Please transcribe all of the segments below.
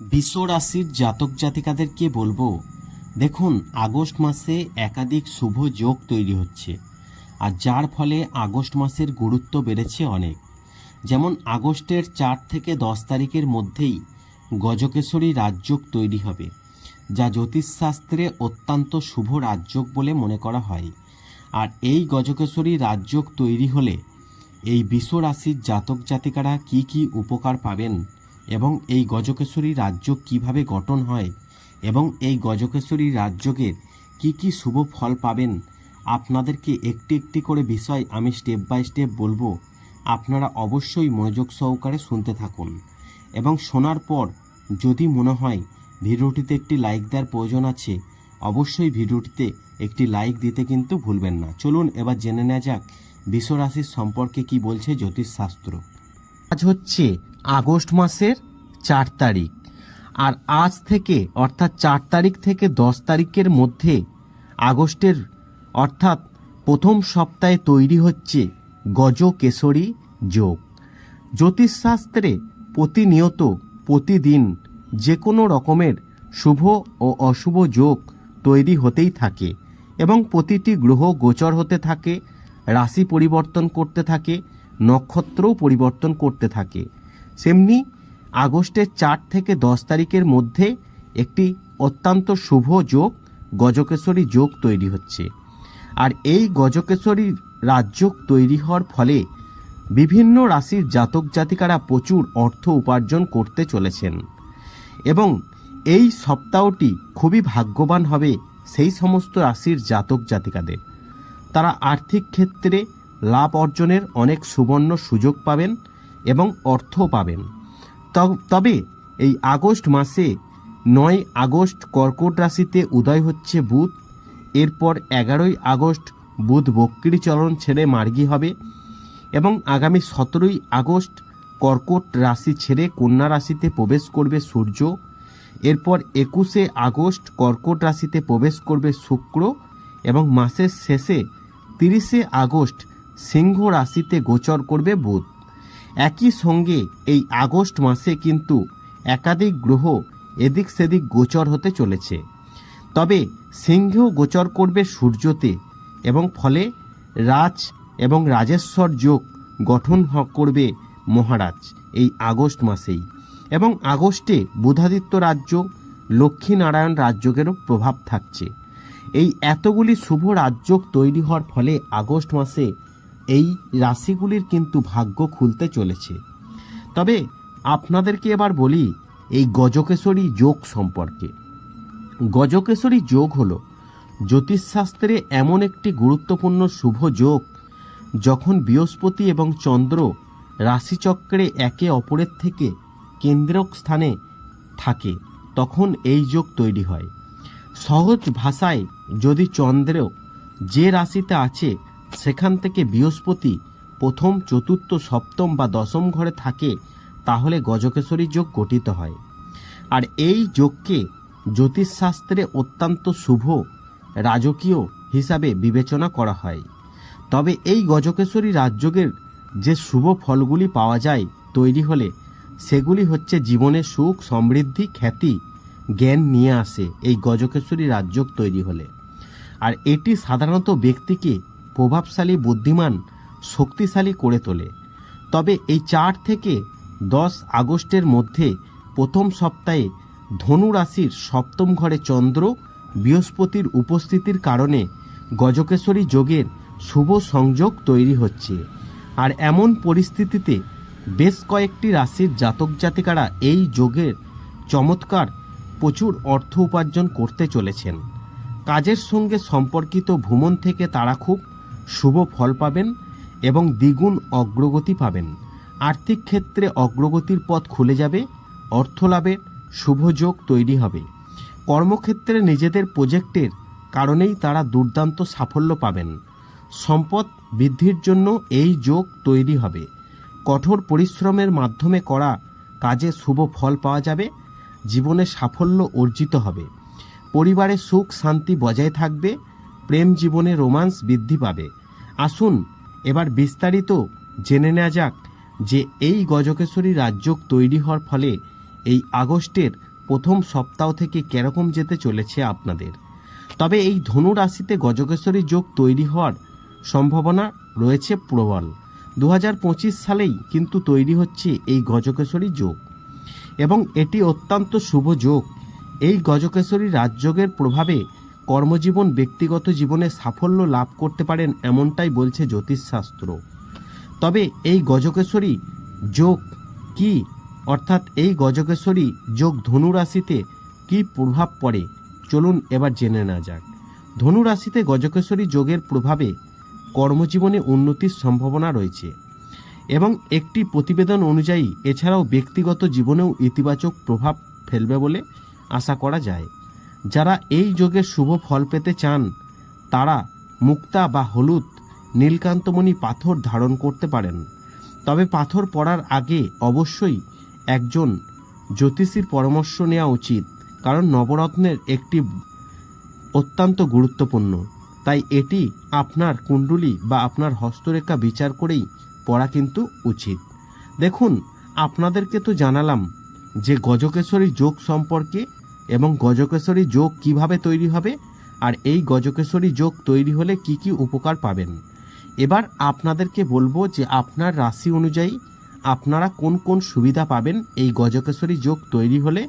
বিশ্ব রাশির জাতক জাতিকাদেরকে বলব, দেখুন, আগস্ট মাসে একাধিক শুভ যোগ তৈরি হচ্ছে, আর যার ফলে আগস্ট মাসের গুরুত্ব বেড়েছে অনেক। যেমন, আগস্টের চার থেকে দশ তারিখের মধ্যেই গজকেশরী রাজযোগ তৈরি হবে, যা জ্যোতিষশাস্ত্রে অত্যন্ত শুভ রাজযোগ বলে মনে করা হয়। আর এই গজকেশরী রাজযোগ তৈরি হলে এই বিশ্ব রাশির জাতক জাতিকারা কি কি উপকার পাবেন এবং এই গজকেশরী রাজ্য কীভাবে গঠন হয় এবং এই গজকেশরী রাজ্যকের কি কি শুভ ফল পাবেন, আপনাদেরকে একটি একটি করে বিষয় আমি স্টেপ বাই স্টেপ বলব। আপনারা অবশ্যই মনোযোগ সহকারে শুনতে থাকুন। এবং শোনার পর যদি মনে হয় ভিডিওটিতে একটি লাইক দেওয়ার প্রয়োজন আছে, অবশ্যই ভিডিওটিতে একটি লাইক দিতে কিন্তু ভুলবেন না। চলুন এবার জেনে নেওয়া যাক বিশ্বরাশির সম্পর্কে কি বলছে জ্যোতিষশাস্ত্র। আজ হচ্ছে আগস্ট মাসের চার তারিখ। আর আজ থেকে, অর্থাৎ চার তারিখ থেকে দশ তারিখের মধ্যে আগস্টের, অর্থাৎ প্রথম সপ্তাহে তৈরি হচ্ছে গজ কেশরী যোগ। জ্যোতিষশাস্ত্রে প্রতিনিয়ত, প্রতিদিন যে কোনো রকমের শুভ ও অশুভ যোগ তৈরি হতেই থাকে এবং প্রতিটি গ্রহ গোচর হতে থাকে, রাশি পরিবর্তন করতে থাকে নক্ষত্রও পরিবর্তন করতে থাকে। সেমনি আগস্টের চার থেকে দশ তারিখের মধ্যে একটি অত্যন্ত শুভ যোগ, গজকেশরী যোগ তৈরি হচ্ছে। আর এই গজকেশরী রাজযোগ তৈরি হওয়ার ফলে বিভিন্ন রাশির জাতক জাতিকারা প্রচুর অর্থ উপার্জন করতে চলেছেন। এবং এই সপ্তাহটি খুবই ভাগ্যবান হবে সেই সমস্ত রাশির জাতক জাতিকাদের। তারা আর্থিক ক্ষেত্রে লাভ অর্জনের অনেক সুবর্ণ সুযোগ পাবেন এবং অর্থ পাবেন। তবে এই আগস্ট মাসে নয় আগস্ট কর্কট রাশিতে উদয় হচ্ছে বুধ। এরপর এগারোই আগস্ট বুধ বক্রী চলন ছেড়ে মার্গী হবে এবং আগামী সতেরোই আগস্ট কর্কট রাশি ছেড়ে কন্যা রাশিতে প্রবেশ করবে সূর্য। এরপর একুশে আগস্ট কর্কট রাশিতে প্রবেশ করবে শুক্র এবং মাসের শেষে তিরিশে আগস্ট সিংহ রাশিতে গোচর করবে বুধ। একই সঙ্গে এই আগস্ট মাসে কিন্তু একাধিক গ্রহ এদিক সেদিক গোচর হতে চলেছে। তবে সিংহ গোচর করবে সূর্যতে এবং ফলে রাজ এবং রাজেশ্বর যোগ গঠন করবে মহারাজ এই আগস্ট মাসেই। এবং আগস্টে বুধাদিত্য রাজ্য, লক্ষ্মীনারায়ণ রাজযোগেরও প্রভাব থাকছে। এই এতগুলি শুভ রাজযোগ তৈরি হওয়ার ফলে আগস্ট মাসে এই রাশিগুলির কিন্তু ভাগ্য খুলতে চলেছে। তবে আপনাদেরকে এবার বলি এই গজকেশরী যোগ সম্পর্কে। গজকেশরী যোগ হল জ্যোতিষশাস্ত্রে এমন একটি গুরুত্বপূর্ণ শুভ যোগ যখন বৃহস্পতি এবং চন্দ্র রাশিচক্রে একে অপরের থেকে কেন্দ্রক স্থানে থাকে, তখন এই যোগ তৈরি হয়। সহজ ভাষায় যদি চন্দ্র যে রাশিতে আছে সেখান থেকে বৃহস্পতি প্রথম, চতুর্থ, সপ্তম বা দশম ঘরে থাকে, তাহলে গজকেশরী যোগ গঠিত হয়। আর এই যোগকে জ্যোতিষশাস্ত্রে অত্যন্ত শুভ, রাজকীয় হিসাবে বিবেচনা করা হয়। তবে এই গজকেশরী রাজযোগের যে শুভ ফলগুলি পাওয়া যায় তৈরি হলে, সেগুলি হচ্ছে জীবনে সুখ, সমৃদ্ধি, খ্যাতি, জ্ঞান নিয়ে আসে এই গজকেশরী রাজযোগ তৈরি হলে। আর এটি সাধারণত ব্যক্তিকে প্রভাবশালী, বুদ্ধিমান, শক্তিশালী করে তোলে। তবে এই চার থেকে দশ আগস্টের মধ্যে প্রথম সপ্তাহে ধনু রাশির সপ্তম ঘরে চন্দ্র বৃহস্পতির উপস্থিতির কারণে গজকেশ্বরী যোগের শুভ সংযোগ তৈরি হচ্ছে। আর এমন পরিস্থিতিতে বেশ কয়েকটি রাশির জাতক জাতিকারা এই যোগের চমৎকার প্রচুর অর্থ উপার্জন করতে চলেছেন। কাজের সঙ্গে সম্পর্কিত ভ্রমণ থেকে তারা খুব শুভ ফল পাবেন এবং দ্বিগুণ অগ্রগতি পাবেন। আর্থিক ক্ষেত্রে অগ্রগতির পথ খুলে যাবে, অর্থ লাভের শুভযোগ তৈরি হবে। কর্মক্ষেত্রে নিজেদের প্রজেক্টের কারণেই তারা দুর্দান্ত সাফল্য পাবেন। সম্পদ বৃদ্ধির জন্য এই যোগ তৈরি হবে। কঠোর পরিশ্রমের মাধ্যমে করা কাজে শুভ ফল পাওয়া যাবে, জীবনে সাফল্য অর্জিত হবে। পরিবারে সুখ শান্তি বজায় থাকবে, প্রেম জীবনে রোমান্স বৃদ্ধি পাবে। আসুন, এবার বিস্তারিত জেনে নেওয়া যাক যে এই গজকেশ্বরী রাজযোগ তৈরি হওয়ার ফলে এই আগস্টের প্রথম সপ্তাহ থেকে কেরকম যেতে চলেছে আপনাদের। তবে এই ধনু রাশিতে গজকেশ্বরী যোগ তৈরি হওয়ার সম্ভাবনা রয়েছে প্রবল। দু হাজার পঁচিশ সালেই কিন্তু তৈরি হচ্ছে এই গজকেশ্বরী যোগ। এবং এটি অত্যন্ত শুভ যোগ। এই গজকেশ্বরী রাজযোগের প্রভাবে কর্মজীবন ব্যক্তিগত জীবনে সাফল্য লাভ করতে পারেন এমনটাই বলছে জ্যোতিষশাস্ত্র। তবে এই গজকেশ্বরী যোগ কি? অর্থাৎ এই গজকেশ্বরী যোগ ধনু রাশিতে কি প্রভাব পড়ে? চলুন এবার জেনে না যাক। ধনু রাশিতে গজকেশ্বরী যোগের প্রভাবে কর্মজীবনে উন্নতির সম্ভাবনা রয়েছে এবং একটি প্রতিবেদন অনুযায়ী এছাড়াও ব্যক্তিগত জীবনেও ইতিবাচক প্রভাব ফেলবে বলে আশা করা যায়। যারা এই যোগের শুভ ফল পেতে চান, তারা মুক্তা বা হলুদ, নীলকান্তমণি পাথর ধারণ করতে পারেন। তবে পাথর পড়ার আগে অবশ্যই একজন জ্যোতিষীর পরামর্শ নেওয়া উচিত, কারণ নবরত্নের একটি অত্যন্ত গুরুত্বপূর্ণ। তাই এটি আপনার কুণ্ডলী বা আপনার হস্তরেখা বিচার করেই পড়া কিন্তু উচিত। দেখুন, আপনাদেরকে তো জানালাম যে গজকেশ্বরী যোগ সম্পর্কে এবং গজকেশ্বরী যোগ কীভাবে তৈরি হবে? আর এই গজকেশ্বরী যোগ তৈরি হলে কি কি উপকার পাবেন? এবার আপনাদেরকে বলব যে আপনার রাশি অনুযায়ী আপনারা কোন কোন সুবিধা পাবেন এই গজকেশ্বরী যোগ তৈরি হলে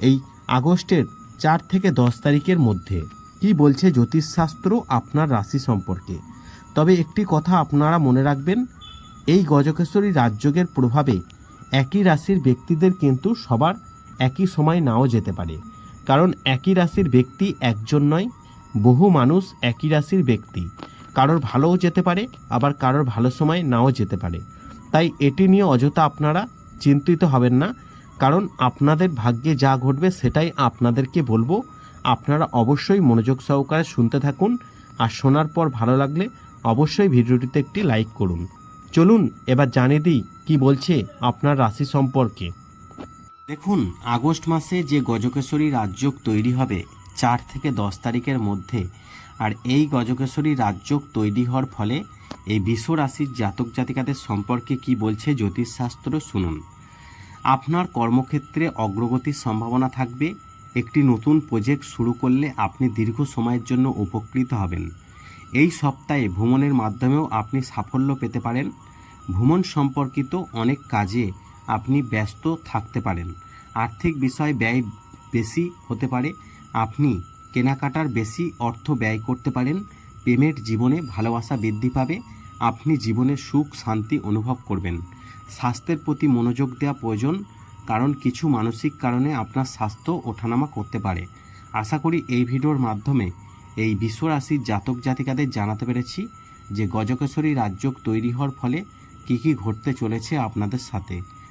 এই আগস্টের চার থেকে দশ তারিখের মধ্যে। কি বলছে জ্যোতিষশাস্ত্র আপনার রাশি সম্পর্কে? তবে একটি কথা আপনারা মনে রাখবেন, এই গজকেশ্বরী রাজযোগের প্রভাবে একই রাশির ব্যক্তিদের কিন্তু সবার একই সময় নাও যেতে পারে। কারণ একই রাশির ব্যক্তি একজন নয়, বহু মানুষ একই রাশির ব্যক্তি। কারোর ভালোও যেতে পারে, আবার কারোর ভালো সময় নাও যেতে পারে। তাই এটি নিয়ে অযথা আপনারা চিন্তিত হবেন না, কারণ আপনাদের ভাগ্যে যা ঘটবে সেটাই আপনাদেরকে বলব। আপনারা অবশ্যই মনোযোগ সহকারে শুনতে থাকুন, আর শোনার পর ভালো লাগলে অবশ্যই ভিডিওটিতে একটি লাইক করুন। চলুন, এবার জানিয়ে দিই কি বলছে আপনার রাশি সম্পর্কে। দেখুন, আগস্ট মাসে যে গজকেশ্বরী রাজযোগ তৈরি হবে, চার থেকে দশ তারিখের মধ্যে। আর এই গজকেশ্বরী রাজযোগ তৈরি হওয়ার ফলে এই বিশ্ব রাশির জাতক জাতিকাদের সম্পর্কে কি বলছে জ্যোতিষশাস্ত্র শুনুন। আপনার কর্মক্ষেত্রে অগ্রগতির সম্ভাবনা থাকবে, একটি নতুন প্রজেক্ট শুরু করলে আপনি দীর্ঘ সময়ের জন্য উপকৃত হবেন। এই সপ্তাহে ভ্রমণের মাধ্যমেও আপনি সাফল্য পেতে পারেন। ভ্রমণ সম্পর্কিত অনেক কাজে আপনি ব্যস্ত থাকতে পারেন। আর্থিক বিষয় ব্যয় বেশি হতে পারে। আপনি কেনাকাটার বেশি অর্থ ব্যয় করতে পারেন। প্রেমের জীবনে ভালোবাসা বৃদ্ধি পাবে। আপনি জীবনে সুখ, শান্তি অনুভব করবেন। স্বাস্থ্যের প্রতি মনোযোগ দেওয়া প্রয়োজন, কারণ কিছু মানসিক কারণে আপনার স্বাস্থ্য ওঠানামা করতে পারে। আশা করি এই ভিডিওর মাধ্যমে এই বিশ্বরাশির জাতক জাতিকাদের জানাতে পেরেছি যে গজকেশ্বরী রাজযোগ তৈরি হওয়ার ফলে কী কী ঘটতে চলেছে আপনাদের সাথে।